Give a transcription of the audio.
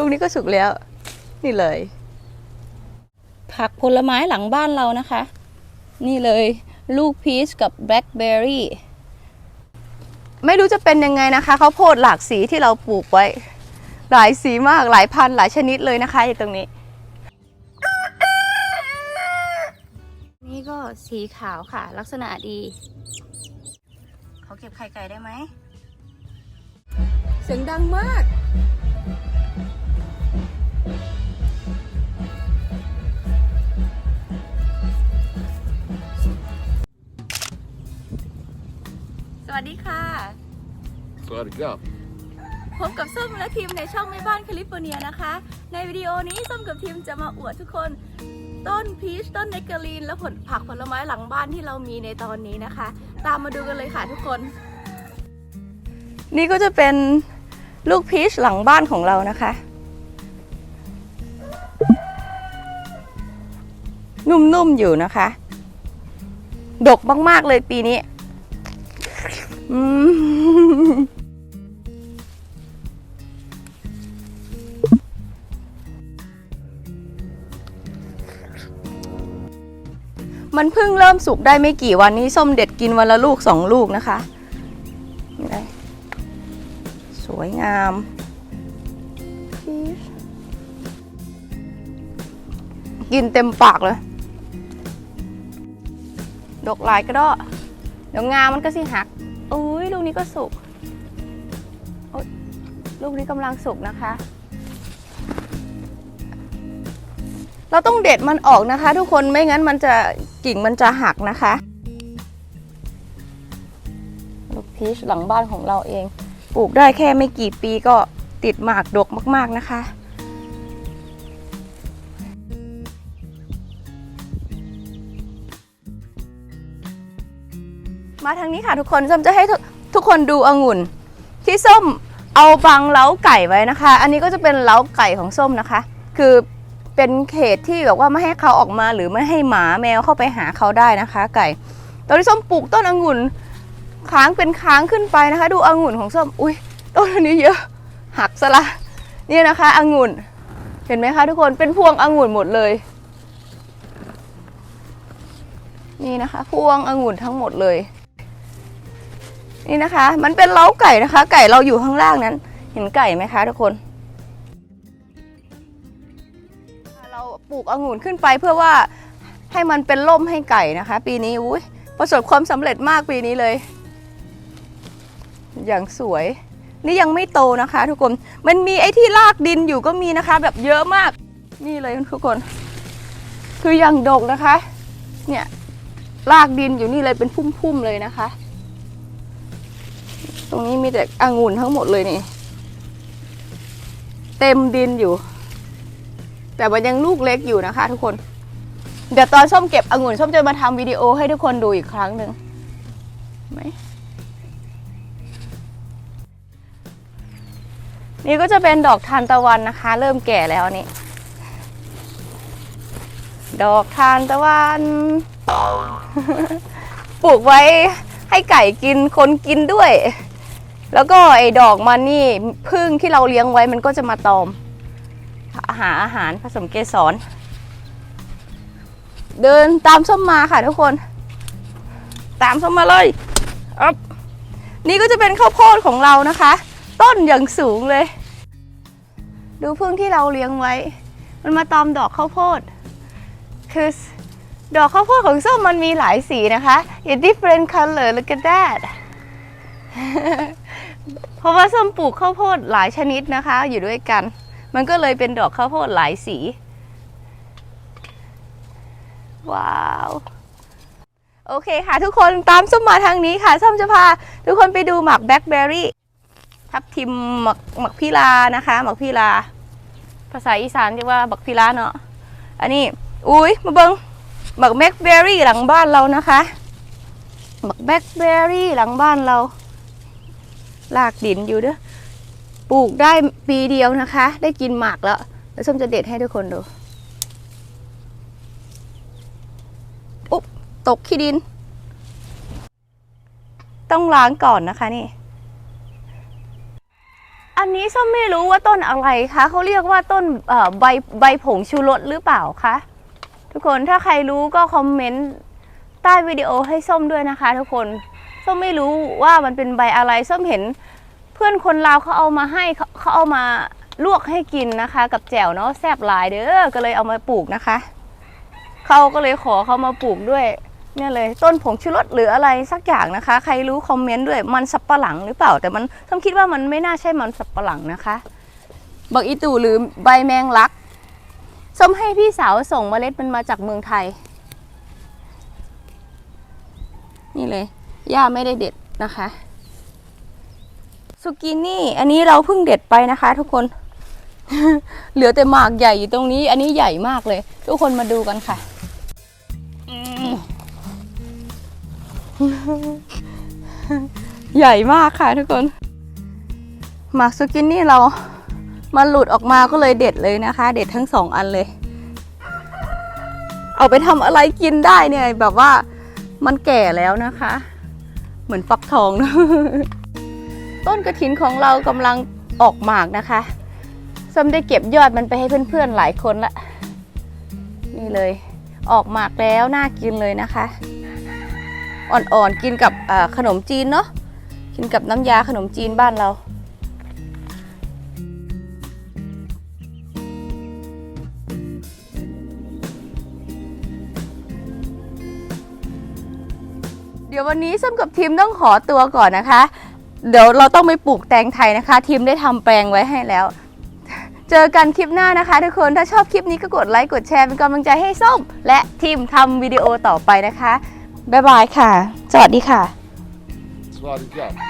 ลูกนี้ก็สุกแล้ว นี่เลย ผักผลไม้หลังบ้านเรานะคะ นี่เลยลูกพีชกับแบล็คเบอร์รี่ไม่รู้จะเป็นยังไงนะคะข้าวโพดหลากสีที่เราปลูกไว้ หลายสีมากหลายพันธุ์หลายชนิดเลยนะคะอยู่ตรงนี้ นี่ก็สีขาวค่ะ ลักษณะดี เขาเก็บไข่ไก่ได้ไหม เสียงดังมาก สวัสดีค่ะ So how'd it go? พบกับส้มและทีมในช่องแม่บ้านแคลิฟอร์เนียนะคะ ในวิดีโอนี้ส้มกับทีมจะมาอวดทุกคนต้นพีชต้นเนกเกอรีน และผลผักผลไม้หลังบ้านที่เรามีในตอนนี้นะคะ ตามมาดูกันเลยค่ะทุกคน นี่ก็จะเป็นลูกพีชหลังบ้านของเรานะคะ นุ่มๆอยู่นะคะ ดกมากๆเลยปีนี้อื มันเพิ่งเริ่มสุกได้ไม่กี่วันนี้ส้มเด็ดกินวันละลูกสองลูกนะคะสวยงาม กินเต็มปากเลย ดกหลายก็ได้เดี๋ยวงามันก็สิหัก อุ้ยลูกนี้ก็สุกลูกนี้กำลังสุกนะคะ เราต้องเด็ดมันออกนะคะ ทุกคนไม่งั้นมันจะกิ่งมันจะหักนะคะลูกพีชหลังบ้านของเราเอง ปลูกได้แค่ไม่กี่ปีก็ติดหมากดกมาก ๆนะคะ มาทางนี้ค่ะทุกคนส้มจะให้ทุกทุกคนดูองุ่น ที่ส้มเอาบังเล้าไก่ไว้นะคะ อันนี้ก็จะเป็นเล้าไก่ของส้มนะคะ คือเป็นเขตที่แบบว่าไม่ให้เขาออกมาหรือไม่ให้หมาแมวเข้าไปหาเขาได้นะคะ ไก่ ตอนที่ส้มปลูกต้นองุ่นค้างเป็นค้างขึ้นไปนะคะ ดูองุ่นของส้มอุ้ยต้นอันนี้เยอะ หักซะละนี่นะคะองุ่น เห็นไหมคะทุกคนเป็นพวงองุ่นหมดเลย นี่นะคะ พวงองุ่นทั้งหมดเลย นี่นะคะ มันเป็นเล้าไก่นะคะ ไก่เราอยู่ข้างล่างนั้น เห็นไก่ไหมคะทุกคน เราปลูกองุ่นขึ้นไปเพื่อว่าให้มันเป็นร่มให้ไก่นะคะ ปีนี้อุ้ยประสบความสำเร็จมากปีนี้เลย อย่างสวย นี่ยังไม่โตนะคะ ทุกคน มันมีไอ้ที่ลากดินอยู่ก็มีนะคะ แบบเยอะมาก นี่เลยทุกคน คืออย่างดกนะคะ เนี่ยลากดินอยู่นี่เลยเป็นพุ่มๆเลยนะคะ ตรงนี้มีแต่องุ่นทั้งหมดเลยนี่ เต็มดินอยู่ แต่มันยังลูกเล็กอยู่นะคะ ทุกคน เดี๋ยวตอนส้มเก็บองุ่นส้มจะมาทำวิดีโอให้ทุกคนดูอีกครั้งหนึ่งไหมนี่ก็จะเป็นดอกทานตะวันนะคะ เริ่มแก่แล้วนี่ ดอกทานตะวัน ปลูกไว้ให้ไก่กินคนกินด้วย แล้วก็ไอ้ดอกมันนี่พึ่งที่เราเลี้ยงไว้มันก็จะมาตอม หาอาหารผสมเกสร เดินตามส้มมาค่ะทุกคน ตามส้มมาเลยอ๊บนี่ก็จะเป็นข้าวโพดของเรานะคะ ต้นอย่างสูงเลย ดูพึ่งที่เราเลี้ยงไว้ มันมาตอมดอกข้าวโพด คือดอกข้าวโพดของส้มมันมีหลายสีนะคะ It's different color look at that เพราะว่าส้มปลูกข้าวโพดหลายชนิดนะคะ อยู่ด้วยกัน มันก็เลยเป็นดอกข้าวโพดหลายสี ว้าวโอเคค่ะทุกคนตามส้มมาทางนี้ค่ะ ส้มจะพาทุกคนไปดูหมักแบล็คเบอร์รี่ ทับทิมหมักหมักพิลานะคะ หมักพิลา ภาษาอีสานเรียกว่าหมักพิลาเนาะอันนี้ อุ้ยมาเบิงหมักแบล็คเบอร์รี่หลังบ้านเรานะคะ หมักแบล็คเบอร์รี่หลังบ้านเรา ลากดินอยู่เด้อปลูกได้ปีเดียวนะคะ ได้กินหมากแล้วแล้วส้มจะเด็ดให้ทุกคนดูอุ๊บตกขี้ดิน ต้องล้างก่อนนะคะนี่ อันนี้ส้มไม่รู้ว่าต้นอะไรคะเขาเรียกว่าต้นใบใบผงชูรสหรือเปล่าคะทุกคนถ้าใครรู้ก็คอมเมนต์ใต้วิดีโอให้ส้มด้วยนะคะทุกคน ส้มไม่รู้ว่ามันเป็นใบอะไรส้มเห็นเพื่อนคนลาวเขาเอามาให้เขาเขาเอามาลวกให้กินนะคะ กับแจ่วเนาะแซ่บหลายเด้อก็เลยเอามาปลูกนะคะเขาก็เลยขอเขามาปลูกด้วย เนี่ยเลยต้นผงชูรสหรืออะไรสักอย่างนะคะ ใครรู้คอมเมนต์ด้วยมันสับปะหลังหรือเปล่า แต่มันส้มคิดว่ามันไม่น่าใช่มันสับปะหลังนะคะบักอีตู่หรือใบแมงลักส้มให้พี่สาวส่งเมล็ดมันมาจากเมืองไทย นี่เลย ย่าไม่ได้เด็ดนะคะสุกินี่อันนี้เราเพิ่งเด็ดไปนะคะ ทุกคน เหลือแต่หมากใหญ่อยู่ตรงนี้ อันนี้ใหญ่มากเลย ทุกคนมาดูกันค่ะใหญ่มากค่ะทุกคนหมากสุกินนี่เรามันหลุดออกมาก็เลยเด็ดเลยนะคะ เด็ดทั้งสองอันเลย เอาไปทำอะไรกินได้เนี่ย แบบว่ามันแก่แล้วนะคะ เหมือนฟักทอง ต้นกระถินของเรากำลังออกหมากนะคะส้มได้เก็บยอดมันไปให้เพื่อนๆหลายคนละ นี่เลย ออกหมากแล้วน่ากินเลยนะคะ อ่อนๆกินกับขนมจีนเนาะกินกับน้ำยาขนมจีนบ้านเรา ดี๋ยววันนี้ส้มกับทีมต้องขอตัวก่อนนะคะ เดี๋ยวเราต้องไปปลูกแตงไทยนะคะ ทีมได้ทำแปลงไว้ให้แล้ว เจอกันคลิปหน้านะคะ ทุกคนถ้าชอบคลิปนี้ก็กดไลค์กดแชร์เป็นกำลังใจให้ส้ม และทีมทำวิดีโอต่อไปนะคะบ๊ายบายค่ะ สวัสดีค่ะ Slaughter Cup.